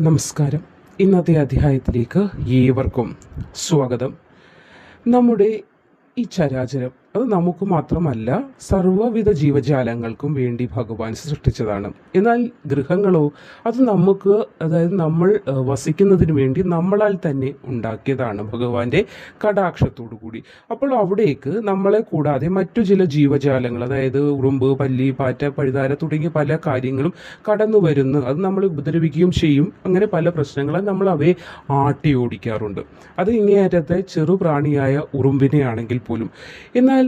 നമസ്കാരം. ഇന്നത്തെ അധ്യായത്തിലേക്ക് ഏവർക്കും സ്വാഗതം. നമ്മുടെ ഈ ചരാചരം അത് നമുക്ക് മാത്രമല്ല സർവവിധ ജീവജാലങ്ങൾക്കും വേണ്ടി ഭഗവാൻ സൃഷ്ടിച്ചതാണ്. എന്നാൽ ഗൃഹങ്ങളോ അത് നമുക്ക് അതായത് നമ്മൾ വസിക്കുന്നതിന് വേണ്ടി നമ്മളാൽ തന്നെ ഉണ്ടാക്കിയതാണ് ഭഗവാന്റെ കടാക്ഷത്തോടു കൂടി. അപ്പോൾ അവിടേക്ക് നമ്മളെ കൂടാതെ മറ്റു ചില ജീവജാലങ്ങൾ അതായത് ഉറുമ്പ് പല്ലി പാറ്റ പഴുതാര തുടങ്ങിയ പല കാര്യങ്ങളും കടന്നു വരുന്നു. അത് നമ്മൾ ഉപദ്രവിക്കുകയും ചെയ്യും. അങ്ങനെ പല പ്രശ്നങ്ങളും നമ്മൾ അവയെ ആട്ടി ഓടിക്കാറുണ്ട് അത് ഇങ്ങേയറ്റത്തെ ചെറുപ്രാണിയായ ഉറുമ്പിനെയാണെങ്കിൽ പോലും. എന്നാൽ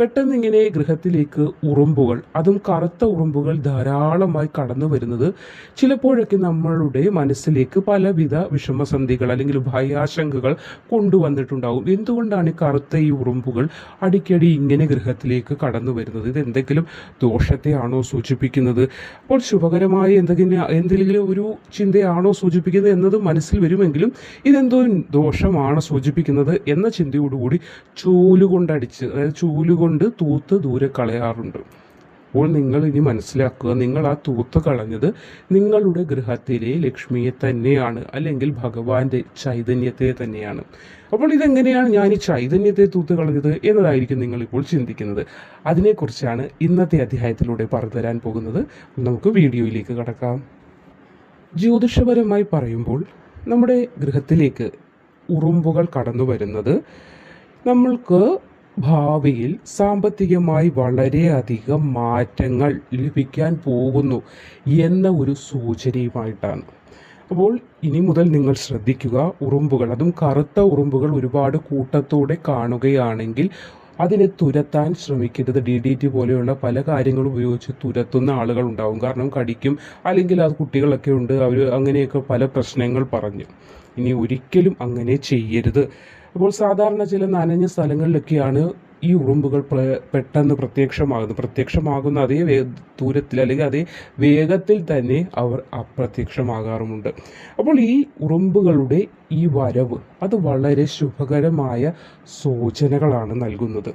പെട്ടെന്ന് ഇങ്ങനെ ഗൃഹത്തിലേക്ക് ഉറുമ്പുകൾ അതും കറുത്ത ഉറുമ്പുകൾ ധാരാളമായി കടന്നു വരുന്നത് ചിലപ്പോഴൊക്കെ നമ്മളുടെ മനസ്സിലേക്ക് പലവിധ വിഷമസന്ധികൾ അല്ലെങ്കിൽ ഭയാശങ്കകൾ കൊണ്ടുവന്നിട്ടുണ്ടാകും. എന്തുകൊണ്ടാണ് കറുത്ത ഈ ഉറുമ്പുകൾ അടിക്കടി ഇങ്ങനെ ഗൃഹത്തിലേക്ക് കടന്നു വരുന്നത്? ഇത് എന്തെങ്കിലും ദോഷത്തെയാണോ സൂചിപ്പിക്കുന്നത്? അപ്പോൾ ശുഭകരമായ എന്തെങ്കിലും എന്തെങ്കിലും ഒരു ചിന്തയാണോ സൂചിപ്പിക്കുന്നത് എന്നത് മനസ്സിൽ വരുമെങ്കിലും ഇതെന്തോ ദോഷമാണ് സൂചിപ്പിക്കുന്നത് എന്ന ചിന്തയോടുകൂടി ചൂലുകൊണ്ടടിച്ച് അതായത് ചൂലുകൊണ്ട് തൂത്ത് ദൂരെ കളയാറുണ്ട്. അപ്പോൾ നിങ്ങൾ ഇനി മനസ്സിലാക്കുക നിങ്ങൾ ആ തൂത്ത് കളഞ്ഞത് നിങ്ങളുടെ ഗൃഹത്തിലെ ലക്ഷ്മിയെ തന്നെയാണ് അല്ലെങ്കിൽ ഭഗവാന്റെ ചൈതന്യത്തെ തന്നെയാണ്. അപ്പോൾ ഇതെങ്ങനെയാണ് ഞാൻ ഈ ചൈതന്യത്തെ തൂത്ത് കളഞ്ഞത് എന്നതായിരിക്കും നിങ്ങൾ ഇപ്പോൾ ചിന്തിക്കുന്നത്. അതിനെക്കുറിച്ചാണ് ഇന്നത്തെ അധ്യായത്തിലൂടെ പറഞ്ഞുതരാൻ പോകുന്നത്. നമുക്ക് വീഡിയോയിലേക്ക് കടക്കാം. ജ്യോതിഷപരമായി പറയുമ്പോൾ നമ്മുടെ ഗൃഹത്തിലേക്ക് ഉറുമ്പുകൾ കടന്നു വരുന്നത് നമ്മൾക്ക് ഭാവിയിൽ സാമ്പത്തികമായി വളരെയധികം മാറ്റങ്ങൾ ലഭിക്കാൻ പോകുന്നു എന്ന ഒരു സൂചനയുമായിട്ടാണ്. അപ്പോൾ ഇനി മുതൽ നിങ്ങൾ ശ്രദ്ധിക്കുക ഉറുമ്പുകൾ. അതും കറുത്ത ഉറുമ്പുകൾ ഒരുപാട് കൂട്ടത്തോടെ കാണുകയാണെങ്കിൽ അതിനെ തുരത്താൻ ശ്രമിക്കരുത്. ഡി ഡി ടി പോലെയുള്ള പല കാര്യങ്ങളും ഉപയോഗിച്ച് തുരത്തുന്ന ആളുകൾ ഉണ്ടാവും. കാരണം കടിക്കും അല്ലെങ്കിൽ അത് കുട്ടികളൊക്കെ ഉണ്ട് അവർ അങ്ങനെയൊക്കെ പല പ്രശ്നങ്ങൾ പറഞ്ഞു. ഇനി ഒരിക്കലും അങ്ങനെ ചെയ്യരുത്. അപ്പോൾ സാധാരണ ചില നനഞ്ഞ സ്ഥലങ്ങളിലൊക്കെയാണ് ഈ ഉറുമ്പുകൾ പെട്ടെന്ന് പ്രത്യക്ഷമാകുന്നത്. പ്രത്യക്ഷമാകുന്ന അതേ വേ ദൂരത്തിൽ അല്ലെങ്കിൽ അതേ വേഗത്തിൽ തന്നെ അവർ അപ്രത്യക്ഷമാകാറുമുണ്ട്. അപ്പോൾ ഈ ഉറുമ്പുകളുടെ ഈ വരവ് അത് വളരെ ശുഭകരമായ സൂചനകളാണ് നൽകുന്നത്.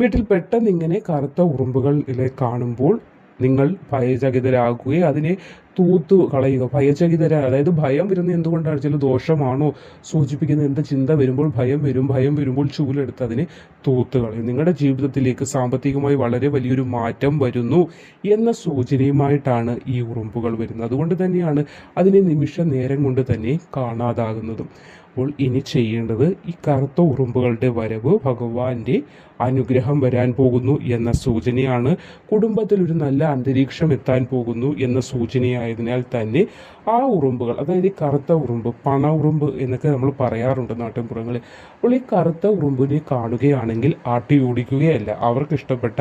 വീട്ടിൽ പെട്ടെന്ന് ഇങ്ങനെ കറുത്ത ഉറുമ്പുകൾ കാണുമ്പോൾ നിങ്ങൾ ഭയചകിതരാകുകയും അതിനെ തൂത്തു കളയുക. ഭയചകിതര അതായത് ഭയം വരുന്നത് എന്തുകൊണ്ടാണ് ചില ദോഷമാണോ സൂചിപ്പിക്കുന്നത് എന്ത് ചിന്ത വരുമ്പോൾ ഭയം വരും ഭയം വരുമ്പോൾ ചൂലെടുത്ത് അതിനെ തൂത്ത് കളയും. നിങ്ങളുടെ ജീവിതത്തിലേക്ക് സാമ്പത്തികമായി വളരെ വലിയൊരു മാറ്റം വരുന്നു എന്ന സൂചനയുമായിട്ടാണ് ഈ ഉറുമ്പുകൾ വരുന്നത്. അതുകൊണ്ട് തന്നെയാണ് അതിനെ നിമിഷ നേരം കൊണ്ട് തന്നെ കാണാതാകുന്നതും. അപ്പോൾ ഇനി ചെയ്യേണ്ടത് ഈ കറുത്ത ഉറുമ്പുകളുടെ വരവ് ഭഗവാന്റെ അനുഗ്രഹം വരാൻ പോകുന്നു എന്ന സൂചനയാണ്. കുടുംബത്തിൽ ഒരു നല്ല അന്തരീക്ഷം എത്താൻ പോകുന്നു എന്ന സൂചനയായതിനാൽ തന്നെ ആ ഉറുമ്പുകൾ അതായത് കറുത്ത ഉറുമ്പ് പണ ഉറുമ്പ് എന്നൊക്കെ നമ്മൾ പറയാറുണ്ട് നാട്ടിൻപുറങ്ങളിൽ. അപ്പോൾ ഈ കറുത്ത ഉറുമ്പിനെ കാണുകയാണെങ്കിൽ ആട്ടി ഓടിക്കുകയല്ല. അവർക്ക് ഇഷ്ടപ്പെട്ട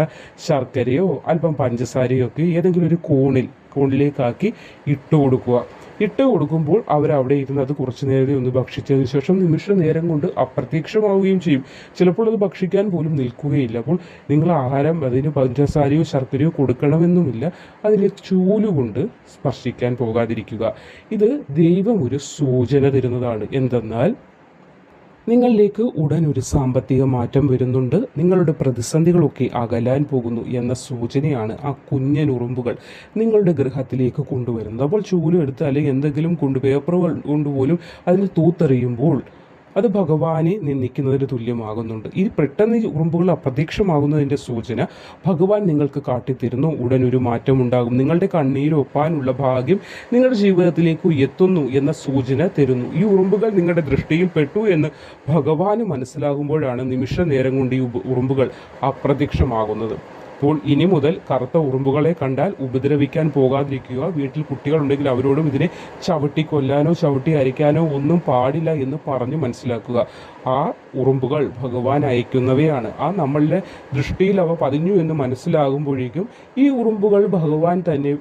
ശർക്കരയോ അല്പം പഞ്ചസാരയോ ഒക്കെ ഏതെങ്കിലും ഒരു കൂണിൽ കൂണിലേക്കാക്കി ഇട്ട് കൊടുക്കുക. ഇട്ട് കൊടുക്കുമ്പോൾ അവരവിടെ ഇരുന്ന് അത് കുറച്ചു നേരം ഒന്ന് ഭക്ഷിച്ചതിന് ശേഷം നിമിഷ നേരം കൊണ്ട് അപ്രത്യക്ഷമാവുകയും ചെയ്യും. ചിലപ്പോൾ അത് ഭക്ഷിക്കാൻ പോലും നിൽക്കുകയില്ല. അപ്പോൾ നിങ്ങൾ ആഹാരം അതിന് പഞ്ചസാരയോ ശർക്കരയോ കൊടുക്കണമെന്നുമില്ല. അതിനെ ചൂലുകൊണ്ട് സ്പർശിക്കാൻ പോകാതിരിക്കുക. ഇത് ദൈവം ഒരു സൂചന തരുന്നതാണ്. എന്തെന്നാൽ നിങ്ങളിലേക്ക് ഉടൻ ഒരു സാമ്പത്തിക മാറ്റം വരുന്നുണ്ട്. നിങ്ങളുടെ പ്രതിസന്ധികളൊക്കെ അകലാൻ പോകുന്നു എന്ന സൂചനയാണ് ആ കുഞ്ഞൻ ഉറുമ്പുകൾ നിങ്ങളുടെ ഗൃഹത്തിലേക്ക് കൊണ്ടുവരുന്നത്. അപ്പോൾ ചൂലും എടുത്ത് അല്ലെങ്കിൽ എന്തെങ്കിലും കൊണ്ട് പേപ്പറുകൾ കൊണ്ടുപോലും അതിന് തൂത്തെറിയുമ്പോൾ അത് ഭഗവാനെ നിന്ദിക്കുന്നതിന് തുല്യമാകുന്നുണ്ട്. ഈ പെട്ടെന്ന് ഉറുമ്പുകൾ അപ്രത്യക്ഷമാകുന്നതിന്റെ സൂചന ഭഗവാൻ നിങ്ങൾക്ക് കാട്ടിത്തരുന്നു. ഉടൻ ഒരു മാറ്റം ഉണ്ടാകും നിങ്ങളുടെ കണ്ണീരൊപ്പാനുള്ള ഭാഗ്യം നിങ്ങളുടെ ജീവിതത്തിലേക്ക് എത്തുന്നു എന്ന സൂചന തരുന്നു. ഈ ഉറുമ്പുകൾ നിങ്ങളുടെ ദൃഷ്ടിയിൽ പെട്ടു എന്ന് ഭഗവാന് മനസ്സിലാകുമ്പോഴാണ് നിമിഷ നേരം കൊണ്ട് ഈ ഉറുമ്പുകൾ അപ്രത്യക്ഷമാകുന്നത്. അപ്പോൾ ഇനി മുതൽ കറുത്ത ഉറുമ്പുകളെ കണ്ടാൽ ഉപദ്രവിക്കാൻ പോകാതിരിക്കുക. വീട്ടിൽ കുട്ടികളുണ്ടെങ്കിൽ അവരോടും ഇതിനെ ചവിട്ടി കൊല്ലാനോ ചവിട്ടി അരിക്കാനോ ഒന്നും പാടില്ല എന്ന് പറഞ്ഞ് മനസ്സിലാക്കുക. ആ ഉറുമ്പുകൾ ഭഗവാൻ അയക്കുന്നവയാണ്. ആ നമ്മളുടെ ദൃഷ്ടിയിൽ അവ പതിഞ്ഞു എന്ന് മനസ്സിലാകുമ്പോഴേക്കും ഈ ഉറുമ്പുകൾ ഭഗവാൻ തന്നെ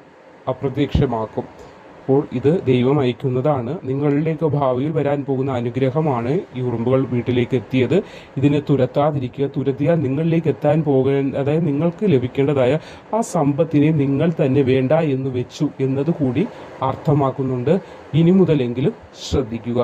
അപ്രത്യക്ഷമാക്കും. അപ്പോൾ ഇത് ദൈവം അയക്കുന്നതാണ്. നിങ്ങളിലേക്ക് ഭാവിയിൽ വരാൻ പോകുന്ന അനുഗ്രഹമാണ് ഈ ഉറുമ്പുകൾ വീട്ടിലേക്ക് എത്തിയത്. ഇതിനെ തുരത്താതിരിക്കുക തുരത്തിയാൽ നിങ്ങളിലേക്ക് എത്താൻ പോകുന്ന അതായത് നിങ്ങൾക്ക് ലഭിക്കേണ്ടതായ ആ സമ്പത്തിനെ നിങ്ങൾ തന്നെ വേണ്ട എന്ന് വെച്ചു എന്നത് കൂടി അർത്ഥമാക്കുന്നുണ്ട്. ഇനി മുതലെങ്കിലും ശ്രദ്ധിക്കുക.